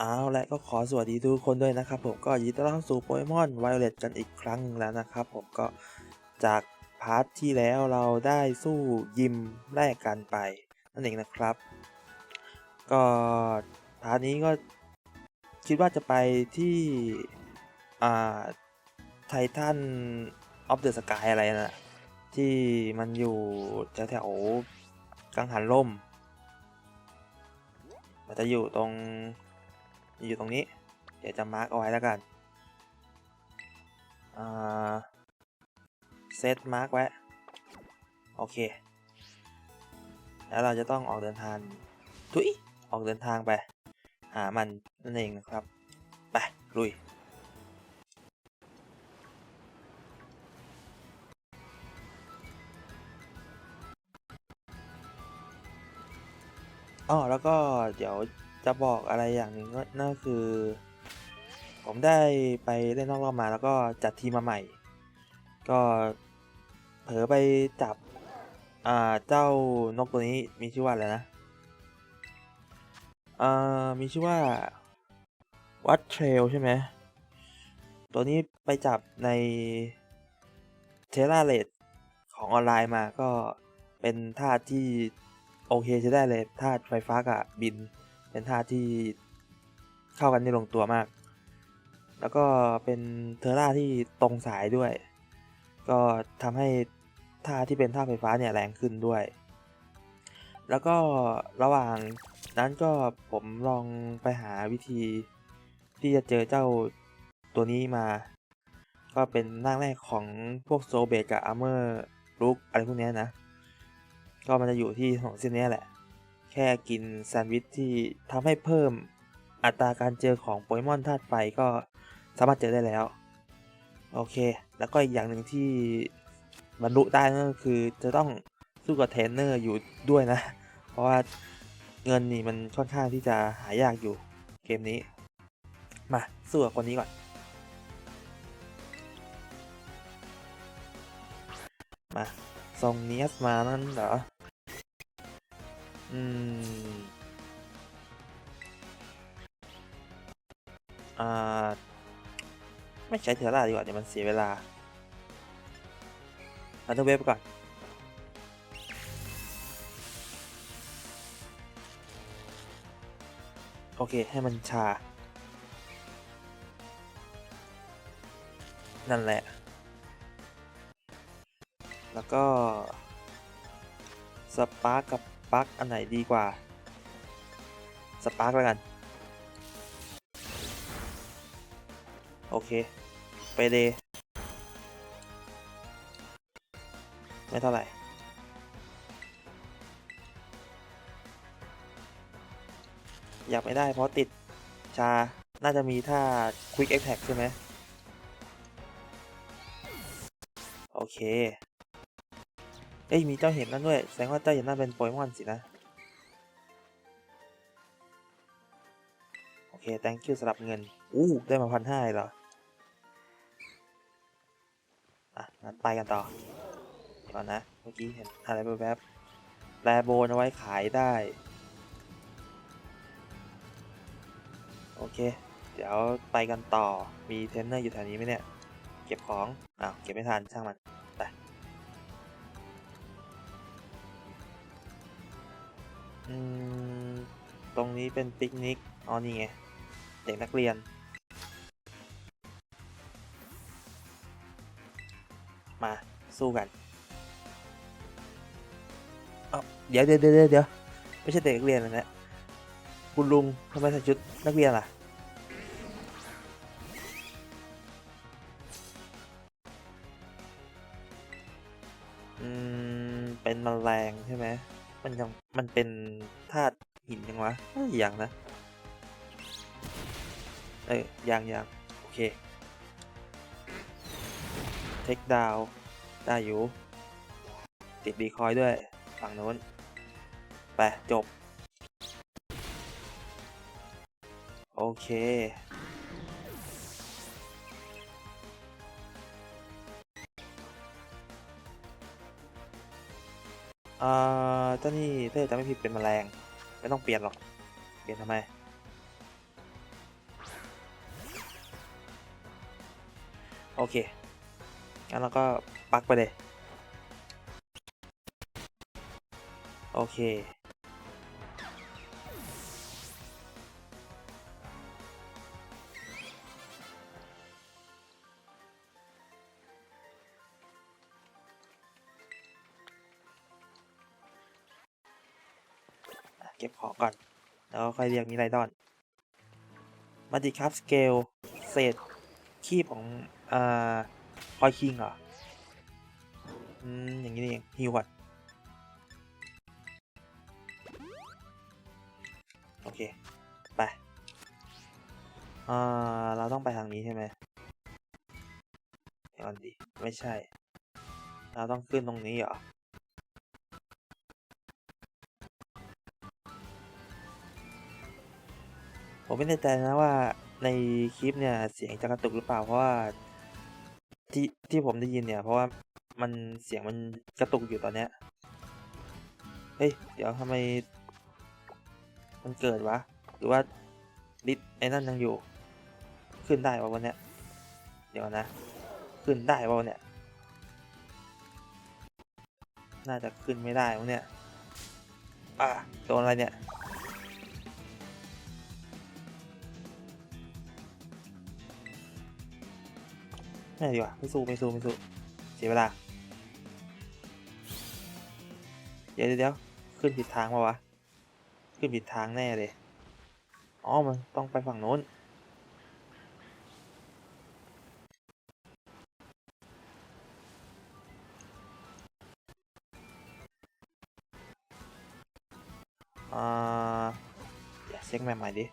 เอาและก็ขอสวัสดีทุกคนด้วยนะครับ ผมก็ยินดีต้อนรับสู่โปเกมอนไวโอเลตกันอีกครั้งนึงแล้วนะครับ ผมก็จากพาร์ทที่แล้วเราได้สู้ยิมแลกกันไปนั่นเองนะครับ ก็พาร์ทนี้ก็คิดว่าจะไปที่อ่าไททันออฟเดอะสกายอะไรนะที่มันอยู่แถวแถวๆกังหันลมมันจะอยู่ตรง อยู่ตรงนี้ เดี๋ยวจะมาร์กเอาไว้แล้วกันเซตมาร์กไว้ โอเค แล้วเราจะต้องออกเดินทางทุยออกเดินทางไป หามันนั่นเองนะครับ ไปลุยอ๋อแล้วก็เดี๋ยว จะบอกอะไรอย่างหนึ่งก็นั่นคือ ผมได้ไปเล่นนอกรอบมาแล้วก็จัดทีมมาใหม่ ก็เผลอไปจับอ่าเจ้านกตัวนี้มีชื่อว่าอะไรนะอ่ามีชื่อว่าวัดเทรลใช่ไหมตัวนี้ไปจับในเทราเลดของออนไลน์มาก็เป็นท่าที่โอเคใช้ได้เลยธาตุไฟฟ้ากับบิน เป็นธาตุที่เข้ากันได้ลงตัวมาก แล้วก็เป็นเทอร่าที่ตรงสายด้วย ก็ทำให้ท่าที่เป็นท่าไฟฟ้าเนี่ยแรงขึ้นด้วย แล้วก็ระหว่างนั้นก็ผมลองไปหาวิธีที่จะเจอเจ้าตัวนี้มา ก็เป็นร่างแรกของพวกโซเบตกับอาร์เมอร์ลุกอะไรพวกเนี้ยนะ ก็มันจะอยู่ที่ของเส้นนี้แหละ ค่กินแซนด์วิชที่ทำให้เพิ่มอัตราการเจอของโปเกมอนธาตุไฟก็สามารถเจอได้แล้ว โอเค แล้วก็อีกอย่างหนึ่งที่บรรลุได้ก็คือจะต้องสู้กับเทรนเนอร์อยู่ด้วยนะ เพราะว่าเงินนี่มันค่อนข้างที่จะหายากอยู่เกมนี้ มาสู้กับคนนี้ก่อน มาทรงเนียสมานั่นเหรอ อืม อ่า ไม่ใช้เทอร่าดีกว่าเดี๋ยวมันเสียเวลาอันเทอร์เวฟก่อน โอเค ให้มันชา นั่นแหละ แล้วก็ สปาร์กกับ ปลั๊กอันไหนดีกว่า สปาร์กแล้วกัน โอเค ไปเดย์ไม่เท่าไหร่ อยากไม่ได้เพราะติดชา น่าจะมีท่า Quick Attack ใช่ไหม โอเค เอ้ยมีเจ้าเห็นนั่นด้วย แสดงว่าเจ้าเห็นนั่นเป็นโปเกมอนสินะ โอเค thank you สำหรับเงิน อู้ได้มาพันห้าเหรอ อะ งั้นไปกันต่อ ก่อนนะ เมื่อกี้เห็นอะไรแวบๆแลโบนเอาไว้ขายได้ โอเค เดี๋ยวไปกันต่อ มีเทรนเนอร์อยู่แถวนี้ไหมเนี่ย เก็บของ อ้าว เก็บไม่ทันช่างมัน อืม ตรงนี้เป็นปิกนิก อ๋อ นี่ไง เด็กนักเรียน มา สู้กันเดี๋ยวเดี๋ยวเดี๋ยวเดี๋ยวไม่ใช่เด็กนักเรียนนะเนี่ยคุณลุงทำไมใส่ชุดนักเรียนล่ะ อยยังนะเอ้ยยังยังโอเคเทคดาวได้อยู่ ติดดีคอยด้วย ฝั่งโน้น ไป จบ โอเค อ่าเจ้านี่ถ้าจะไม่ผิดเป็นแมลง ไม่ต้องเปลี่ยนหรอก เปลี่ทำไม โอเค งั้นเราก็ปักไปเลย โอเค ค่อยเรียกมิไรดอนมาดิครับสเกลเศษคีบของอ่าคอยคิงเหรอ อืม อย่างนี้เองฮิวก่อนโอเค ไป อ่า เราต้องไปทางนี้ใช่ไหมเดี๋ยวก่อนดิไม่ใช่ เราต้องขึ้นตรงนี้เหรอ ผมไม่แน่ใจนะว่าในคลิปเนี่ยเสียงจะกระตุกหรือเปล่าเพราะว่าที่ที่ผมได้ยินเนี่ย เพราะว่ามันเสียงมันกระตุกอยู่ตอนเนี้ย เฮ้ย เดี๋ยวทำไม มันเกิดวะ หรือว่าลิทไอ้นั่นยังอยู่ ขึ้นได้ปะวันเนี้ย เดี๋ยวนะ ขึ้นได้ปะวันเนี้ย น่าจะขึ้นไม่ได้วันเนี้ย อะโดนอะไรเนี่ย ไม่ดีกว่าไม่สู้ไม่สู้ไม่สู้เสียเวลา เดี๋ยวเดี๋ยวขึ้นผิดทางมาวะ ขึ้นผิดทางแน่เลย อ๋อ มันต้องไปฝั่งโน้น อ่าเช็คแมปใหม่ดิ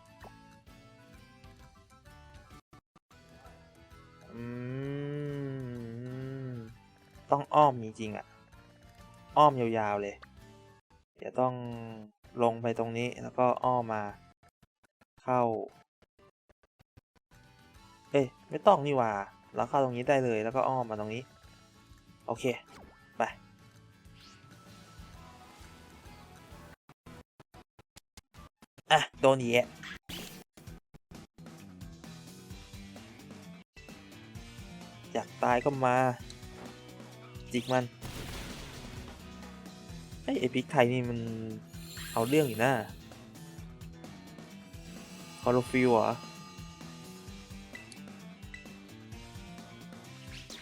องอ้อมจริงๆอะ อ้อมยาวๆเลย เดี๋ยวต้องลงไปตรงนี้แล้วก็อ้อมมา เข้า เอ้ยไม่ต้องนี่ว่าเราเข้าตรงนี้ได้เลยแล้วก็อ้อมมาตรงนี้ โอเค ไป อะ โดนอีกแยะอยากตายก็มา จิกมันไอ้ไอพิกไทยนี่มันเอาเรื่องอยู่นะคอร์ฟิลเหรอ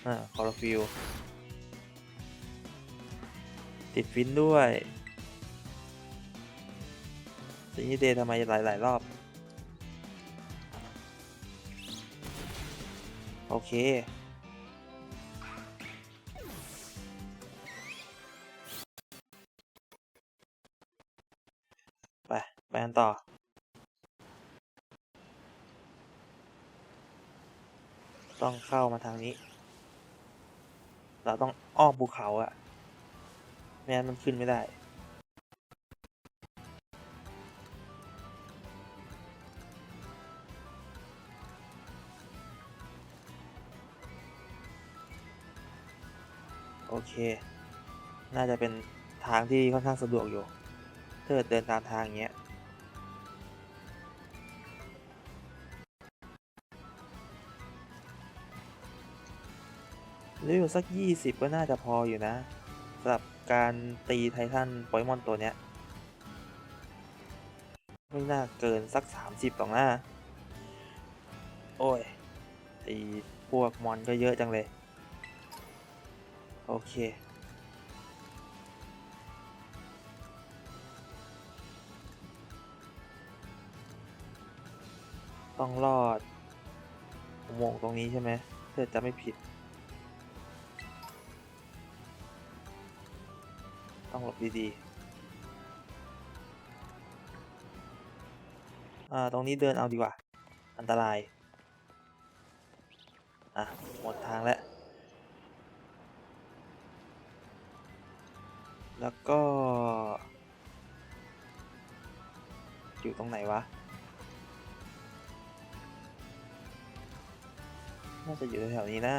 อ่าคอร์ฟิลติดฟินด้วยสิ่งนี้เดย์ทำไมหลายๆรอบ โอเค กันต่อ ต้องเข้ามาทางนี้ เราต้องอ้อมภูเขาอะไม่งั้นมันขึ้นไม่ได้ โอเค น่าจะเป็นทางที่ค่อนข้างสะดวกอยู่ถ้าเกิดเดินตามทางอย่างเงี้ย เลเวสักยี่สิบก็น่าจะพออยู่นะสำหรับการตีไททันโปเกมอนตัวเนี้ย ไม่น่าเกินสักสามสิบหรอกนะโอ้ยไอพวกมอนก็เยอะจังเลย โอเคต้องรอดอุโมงค์ตรงนี้ใช่ไหมถ้าจะไม่ผิด ต้องหลบดีๆอ่าตรงนี้เดินเอาดีกว่า อันตราย อะ หมดทางแล้ว แล้วก็ อยู่ตรงไหนวะ น่าจะอยู่แถวนี้นะ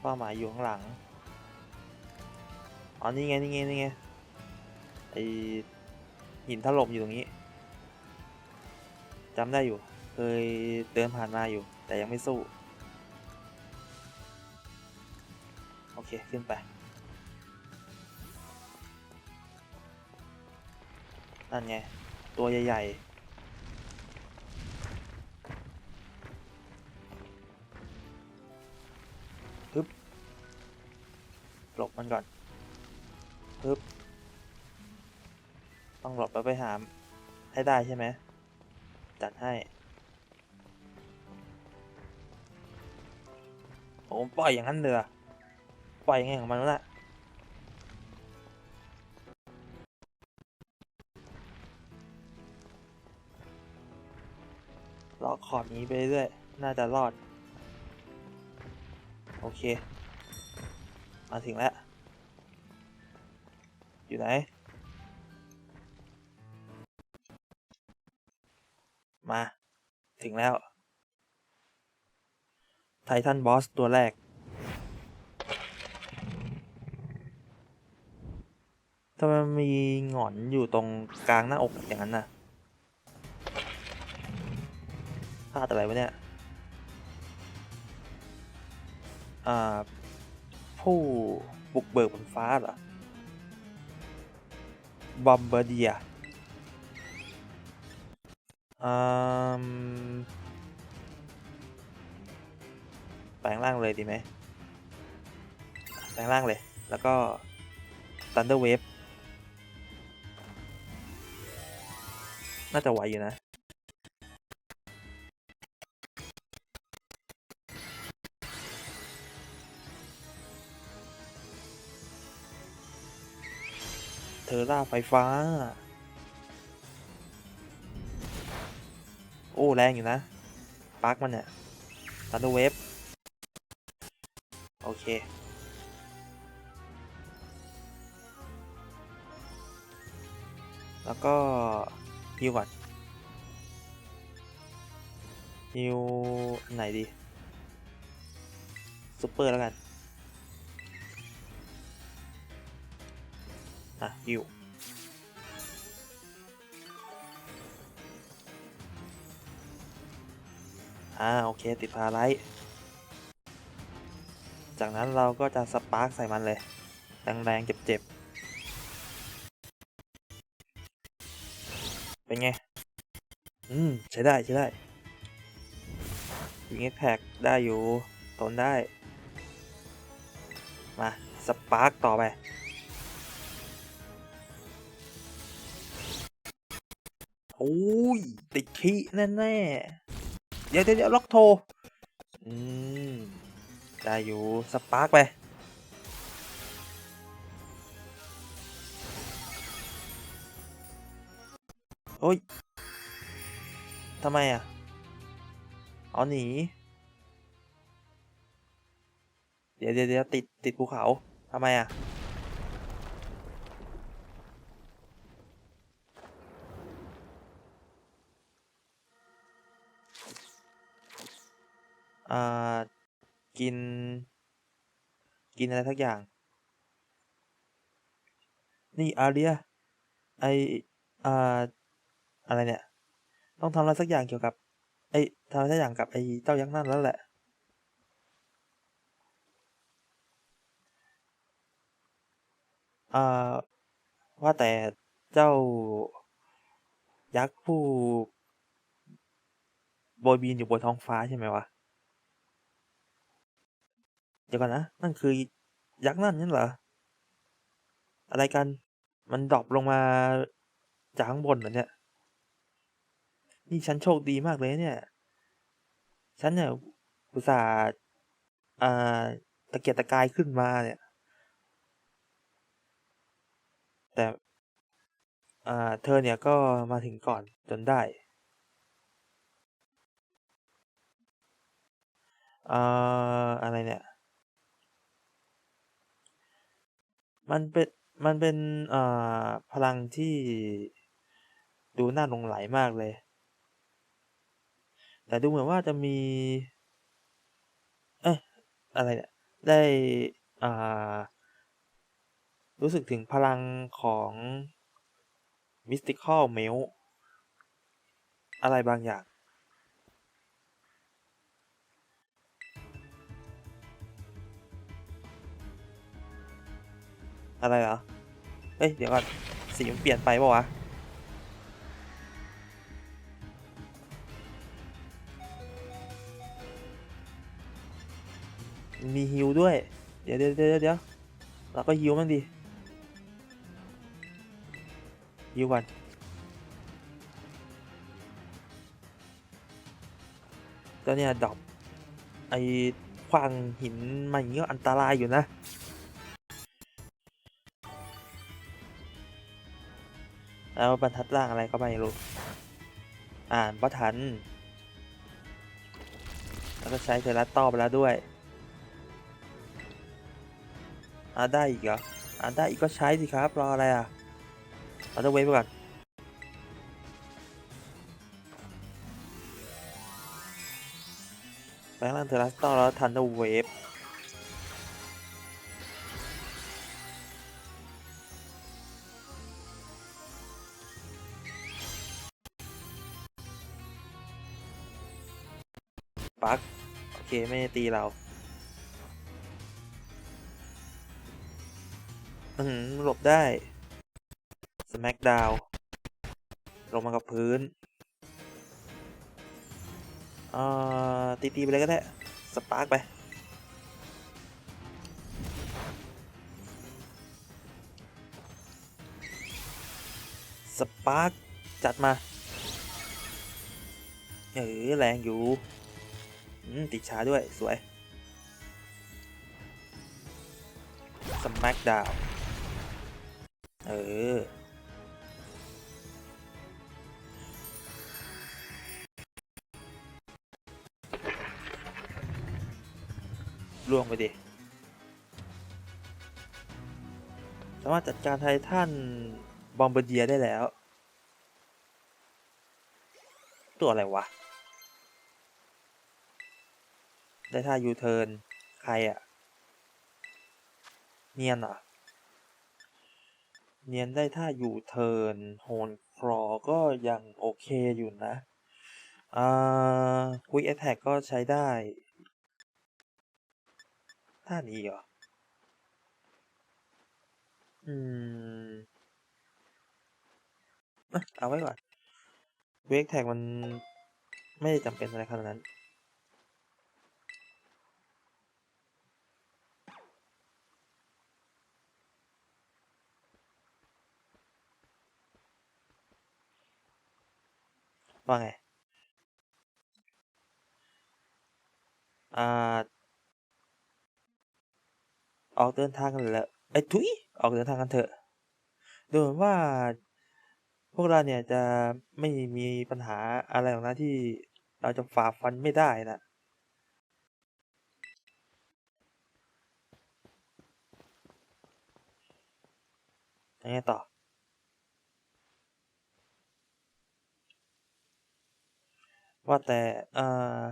เป้าหมายอยู่ข้างหลัง อ๋อนี่ไงนี่ไงนี่ไงไอหินถล่มอยู่ตรงนี้จำได้อยู่ เคยเดินผ่านมาอยู่ แต่ยังไม่สู้ โอเค ขึ้นไป นั่นไง ตัวใหญ่ๆฮึบหลบมันก่อน ฮึบต้องหลบแล้วไปหามให้ได้ใช่ไหม จัดให้โอ้ปล่อยอย่างนั้นเลยเหรอปล่อยยังไงของมันวะน่ะเลาะขอบนี้ไปเรื่อย น่าจะรอด โอเค มาถึงแล้ว ไหน มา ถึงแล้ว ไททันบอสตัวแรก ทำไมมีหงอนอยู่ตรงกลางหน้าอกอย่างนั้นน่ะพลาดอะไรวะเนี่ย อ่า ผู้บุกเบิกบนฟ้าเหรอ บอมเบอร์เดียแปลงร่างเลยดีไหมแปลงร่างเลย แล้วก็ Thunder Wave น่าจะไหวอยู่นะ เธอร่าไฟฟ้า โอ้ แรงอยู่นะปาร์กมันเนี่ย Thunder Wave โอเค แล้วก็ฮิวก่อนฮิวไหนดีซูเปอร์แล้วกัน อะฮิว อ่าโอเคติดพาไลท์จากนั้นเราก็จะสปาร์กใส่มันเลย แรงๆเจ็บๆ เป็นไง อืม ใช้ได้ ใช้ได้วิงแพ็กได้อยู่ทนได้ มา สปาร์กต่อไป โอ้ย ติดขี้แน่ ๆ เดี๋ยวเดี๋ยวล็อกโทรอืมได้อยู่สปาร์กไปโอ้ยทำไมอะเอาหนี เดี๋ยวเดี๋ยวติดติดภูเขาทำไมอะ อ่ากิน กินอะไรทักอย่าง นี่อาเรียไออ่าอะไรเนี่ย ต้องทำอะไรสักอย่างเกี่ยวกับ ไอทำอะไรสักอย่างกับไอเจ้ายักษ์นั่นแล้วแหละอ่าว่าแต่เจ้า ยักษ์ผู้โบยบินอยู่บนท้องฟ้าใช่ไหมวะ เดี๋ยวก่อนนะ นั่นคือยักษ์นั่นนั่นเหรอ อะไรกัน มันดรอปลงมาจากข้างบนเหรอเนี่ย นี่ฉันโชคดีมากเลยเนี่ย ฉันเนี่ยอุตส่าห์อ่าตะเกียกตะกายขึ้นมาเนี่ย แต่อาเธอเนี่ยก็มาถึงก่อนจนได้อ่าอะไรเนี่ย มันเป็น มันเป็นอ่าพลังที่ดูน่าหลงไหลมากเลย แต่ดูเหมือนว่าจะมี เอ๊ะอะไรเนี่ย ได้อ่ารู้สึกถึงพลังของ Mystical Melt อะไรบางอย่าง อะไรเหรอเฮ้ย เดี๋ยวก่อน สีมันเปลี่ยนไปปะวะ มีฮิวด้วย เดี๋ยวเดี๋ยวเดี๋ยวเดี๋ยวเราก็ฮิวมั่งดิฮิวก่อนตัวเนี้ยดอปไอ้ขวางหินมาอย่างงี้ก็อันตรายอยู่นะ แล้วบรรทัดล่างอะไรก็ไม่รู้ อ่านว่าทัน แล้วก็ใช้เทรัตต่อไปแล้วด้วยอ่านได้อีกเหรออ่านได้อีกก็ใช้สิครับ รออะไรอะเราจะเวฟไปก่อนแปลงร่างเทรัสต่อแล้วทันจะเวฟ เคไม่ตีเราอืมหลบได้สแม k ดาวลงมากับพื้นอ่าตีตีไปเลยก็ได้ สปาร์กไป สปาร์กจัดมา เออแรงอยู่ ติดช้าด้วยสวยสแม k ดาวเออ ล่วงไปดิ สามารถจัดการไททันบอมเบเดียได้แล้ว ตัวอะไรวะ ได้ท่ายูเทิร์นใครอะเนียนเหรอเนียนได้ท่ายูเทิร์นโฮนครอก็ยังโอเคอยู่นะอ่าควิกแอ t แทกก็ใช้ได้ ท่านี้เหรอ อืมเอาไว้ก่อนเวกแท็กมันไม่ได้จำเป็นอะไรขนาดนั้น ว่าไง อ่า ออกเดินทางกันแล้วไอ้ทุยออกเดินทางกันเถอะ ดูเหมือนว่า พวกเราเนี่ยจะไม่มีปัญหาอะไรหรอกนะที่เราจะฝ่าฟันไม่ได้นะยังไงต่อ ว่าแต่เอ่อ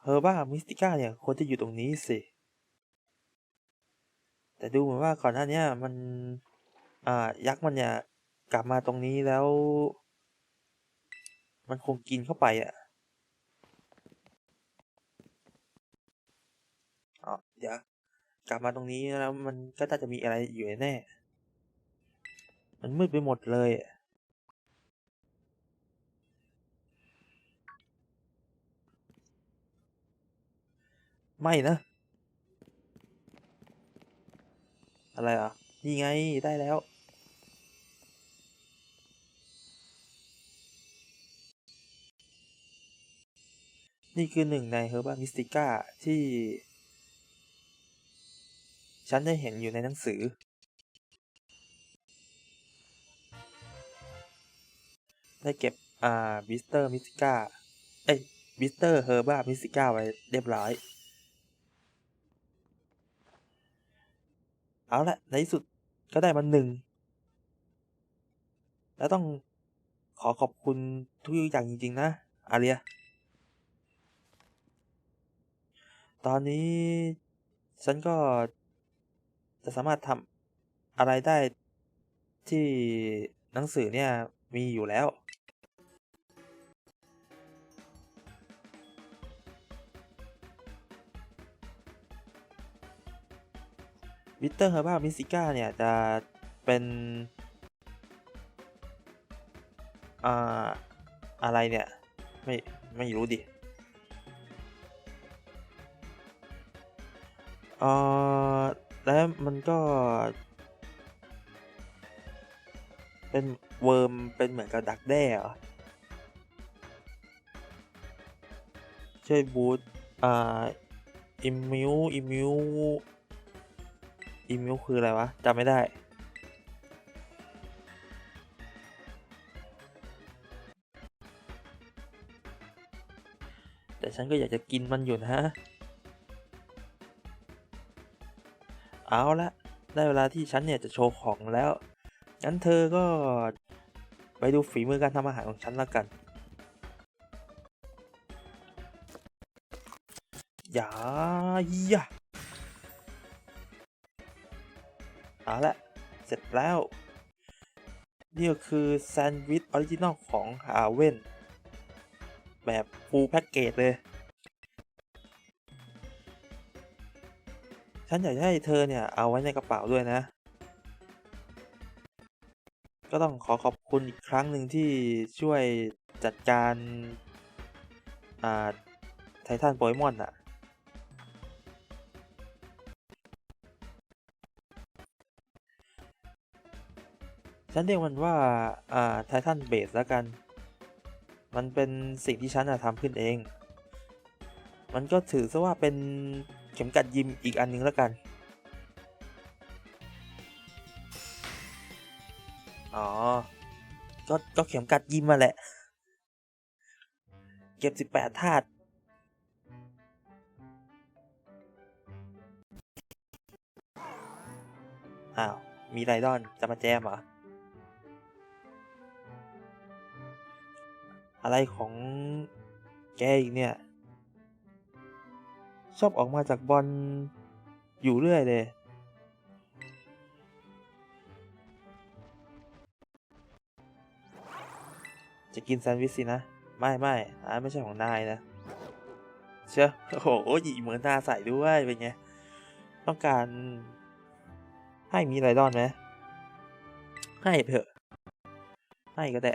เฮอร์บ้ามิสติก้าเนี่ยควรจะอยู่ตรงนี้สิ แต่ดูเหมือนว่าก่อนหน้านี้มันอ่ายักษ์มันเนี่ยกลับมาตรงนี้แล้ว มันคงกินเข้าไปอะอ๋อเดี๋ยวกลับมาตรงนี้แล้วมันก็น่าจะมีอะไรอยู่แน่ มันมืดไปหมดเลยอะ ไม่นะ อะไรอะนี่ไงได้แล้ว นี่คือหนึ่งในเฮอร์บ a มิสติก้าที่ ฉันได้เห็นอยู่ในหนังสือ ได้เก็บ อ่า บิสเตอร์มิสติก้า เอ้ย บิสเตอร์เฮอร์บ a มิสติก้าไว้เรียบร้อย เอาละในที่สุดก็ได้มาหนึ่ง แล้วต้องขอขอบคุณทุกอย่างจริง ๆ นะ อาเรีย ตอนนี้ฉันก็จะสามารถทำอะไรได้ที่หนังสือเนี่ยมีอยู่แล้ว วิเตอร์เฮอร์บ้ามิสิก้าเนี่ยจะเป็นอ่าอะไรเนี่ย ไม่ไม่รู้ดิเอ่อแล้วมันก็ เป็นเวิร์มเป็นเหมือนกับดักแด้เหรอช่วยบูตอ่า อิมมิว อิมมิว อิมมิวคืออะไรวะจำไม่ได้ แต่ฉันก็อยากจะกินมันอยู่นะ เอาละได้เวลาที่ฉันเนี่ยจะโชว์ของแล้ว งั้นเธอก็ไปดูฝีมือการทำอาหารของฉันแล้วกัน อย่าอย่า เอาละ เสร็จแล้ว นี่ก็คือแซนด์วิชออริจินอลของฮาเว่นแบบฟูลแพ็กเกจเลย ฉันอยากจะให้เธอเนี่ย เอาไว้ในกระเป๋าด้วยนะ ก็ต้องขอขอบคุณอีกครั้งหนึ่งที่ช่วยจัดการ อ่า ไททันโปเกมอนอะ ฉันเรียกมันว่าอ่าไททันเบสแล้วกัน มันเป็นสิ่งที่ฉันอะทำขึ้นเอง มันก็ถือซะว่าเป็นเข็มกัดยิมอีกอันนึงแล้วกัน อ๋อ ก็ก็เข็มกัดยิมมาแหละ เก็บสิบแปดธาตุอ้าว มีไรดอน จะมาแจมเหรอ อะไรของแกอีกเนี่ย ชอบออกมาจากบอลอยู่เรื่อยเลยจะกินแซนด์วิชสินะ ไม่ไม่อันไม่ใช่ของนายนะ เชื่อโอ้โหหยิเหมือนหน้าใส่ด้วย เป็นไง ต้องการให้มีไรดอนไหมให้เถอะ ให้ก็ได้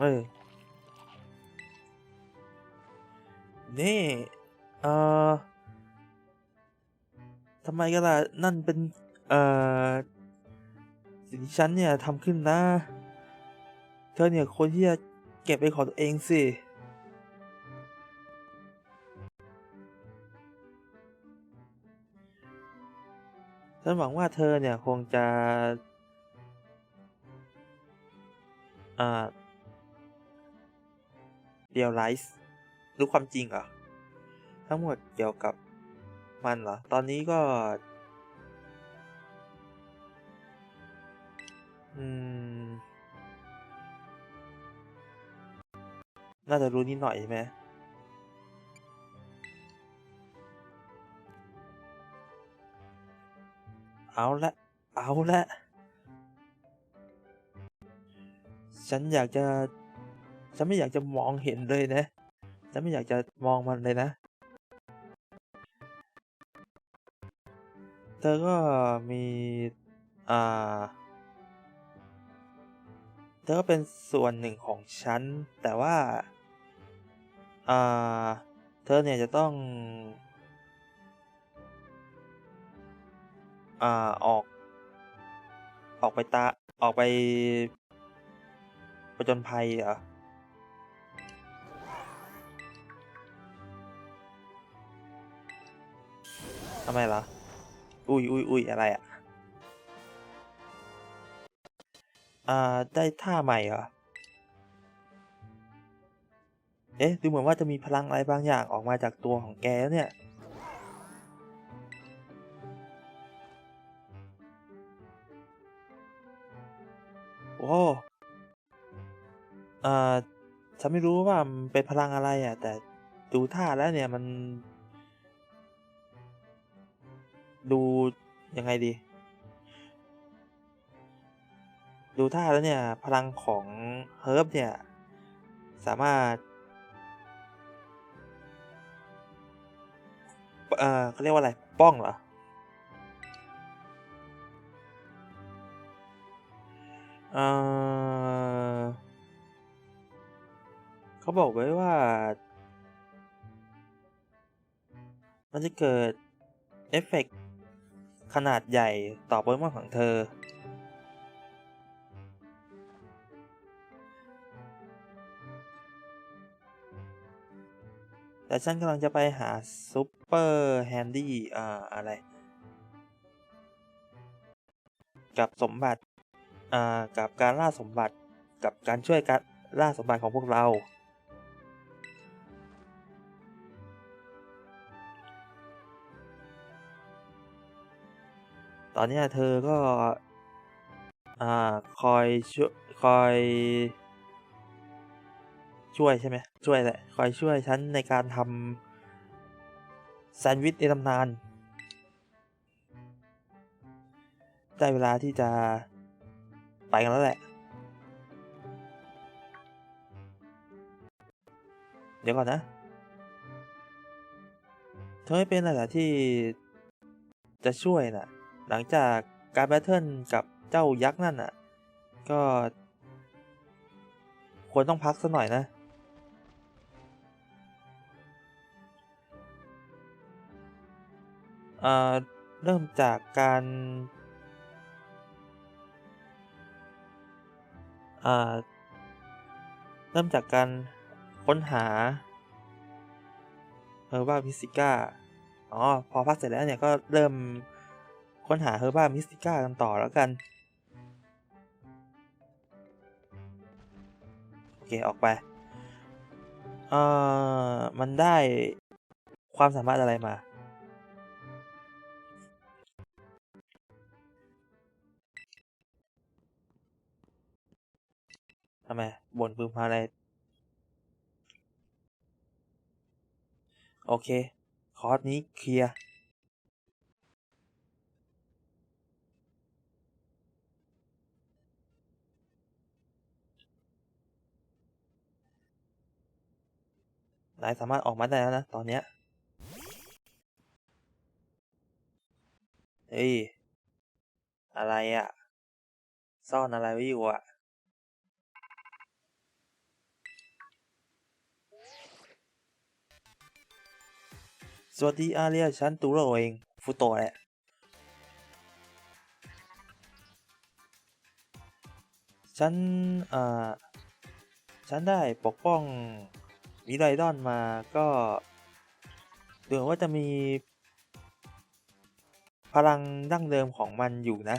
เออ นี่ เอ่อทำไมกันล่ะ นั่นเป็น เอ่อ สิ่งที่ฉันเนี่ยทำขึ้นนะ เธอเนี่ยควรที่จะเก็บไปของตัวเองสิฉันหวังว่าเธอเนี่ยคงจะ อ่า realize รู้ความจริงเหรอ ทั้งหมดเกี่ยวกับมันเหรอ ตอนนี้ก็ อืม น่าจะรู้นิดหน่อยใช่ไหมเอาละ เอาละ ฉันอยากจะ ฉันไม่อยากจะมองเห็นเลยนะ ฉันไม่อยากจะมองมันเลยนะ เธอก็มี อ่า เธอก็เป็นส่วนหนึ่งของฉัน แต่ว่า อ่า เธอเนี่ยจะต้อง อ่า ออก ออกไปตา ออกไปประจนภัยเหรอ ทำไมล่ะอุ้ยอุ้ยอุ้ยอะไรอะ อ่า ได้ท่าใหม่เหรอ เอ๊ะ ดูเหมือนว่าจะมีพลังอะไรบางอย่างออกมาจากตัวของแกแล้วเนี่ย โอ้อ่าฉันไม่รู้ว่ามันเป็นพลังอะไรอะ แต่ดูท่าแล้วเนี่ยมัน ดูยังไงดี ดูท่าแล้วเนี่ย พลังของเฮิร์บเนี่ย สามารถเออเขาเรียกว่าอะไร ป้องเหรอ เออเขาบอกไว้ว่า มันจะเกิด เอฟเฟกต์ ขนาดใหญ่ต่อโปเกมอนของเธอ แต่ฉันกำลังจะไปหาซูเปอร์แฮนดี้อ่าอะไร กับสมบัติอ่ากับการล่าสมบัติกับการช่วยการล่าสมบัติของพวกเรา ตอนนี้เธอก็อ่าคอยช่วยคอย ช่วยใช่ไหมช่วยแหละคอยช่วยฉันในการทำแซนด์วิชในตำนานได้เวลาที่จะไปกันแล้วแหละ เดี๋ยวก่อนนะ เธอไม่เป็นอะไรหรอที่จะช่วยน่ะ หลังจากการแบทเทิลกับเจ้ายักษ์นั่นน่ะ ก็ ควรต้องพักสักหน่อยนะ เริ่มจากการเริ่มจากการค้นหาเฮอร์บ้ามิสิก้า อ๋อ พอพักเสร็จแล้วเนี่ยก็เริ่ม ค้นหาเฮอร์บ้ามิสติก้ากันต่อแล้วกัน โอเค ออกไป เอ่อ มันได้ความสามารถอะไรมา ทำไมบ่นพึมพำอะไร โอเค คอร์สนี้เคลียร์ นายสามารถออกมาได้แล้วนะ ตอนเนี้ย เฮ้ย อะไรอะ่ะ ซ่อนอะไรไว้อยู่อะ่ะ สวัสดีอาเรียฉันตูโรเอง ฟุโตะแหละฉันอ่าฉันได้ปกป้อง มิไรดอนมาก็ดูเหมือนว่าจะมี พลังดั้งเดิมของมันอยู่นะ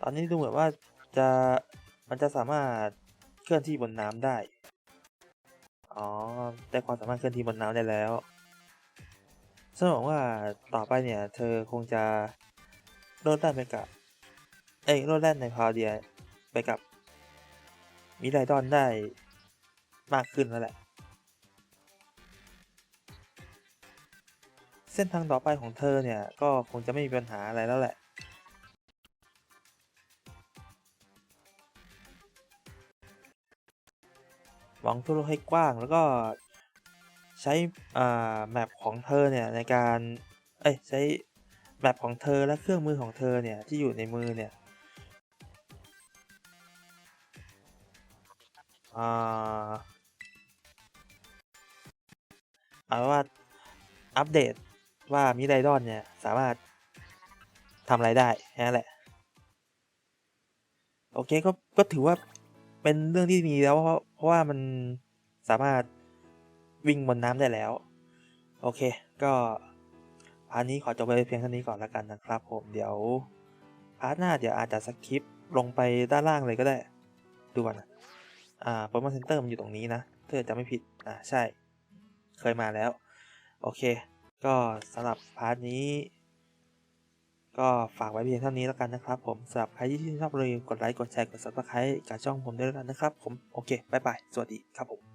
ตอนนี้ดูเหมือนว่าจะมันจะสามารถเคลื่อนที่บนน้ำได้ อ๋อ ได้ความสามารถเคลื่อนที่บนน้ำได้แล้วซึ่งหวังว่าต่อไปเนี่ย เธอคงจะโลดแล่นไปกับ เอ้ยโลดแล่นในพาวเดียไปกับ มิไรดอนได้มากขึ้นแล้วแหละ เส้นทางต่อไปของเธอเนี่ย ก็คงจะไม่มีปัญหาอะไรแล้วแหละ มองทั่วโลกให้กว้างแล้วก็ใช้แมปของเธอเนี่ยในการ เอ้ยใช้แมปของเธอและเครื่องมือของเธอเนี่ยที่อยู่ในมือเนี่ย อ่าเอาว่าอัปเดตว่ามิไรดอนเนี่ย สามารถทำอะไรได้แค่นั้นแหละ โอเคก็ก็ถือว่าเป็นเรื่องที่ดีแล้ว เพราะเพราะว่ามันสามารถวิ่งบนน้ำได้แล้ว โอเค ก็พาร์ทนี้ขอจบไปเพียงเท่านี้ก่อนแล้วกันนะครับ ผมเดี๋ยวพาร์ทหน้าเดี๋ยวอาจจะสคริปลงไปด้านล่างเลยก็ได้ ดูก่อนนะ อ่าโปรโมชั่นเตอร์มันอยู่ตรงนี้นะถ้าจะไม่ผิด อ่า ใช่ เคยมาแล้ว โอเค ก็สำหรับพาร์ทนี้ ก็ฝากไว้เพียงเท่านี้แล้วกันนะครับผมสำหรับใครที่ชื่นชอบเลยกดไลค์ กดแชร์ กดซับสไครต์กับช่องผมด้วยแล้วกันนะครับผม โอเคบายบาย สวัสดีครับผม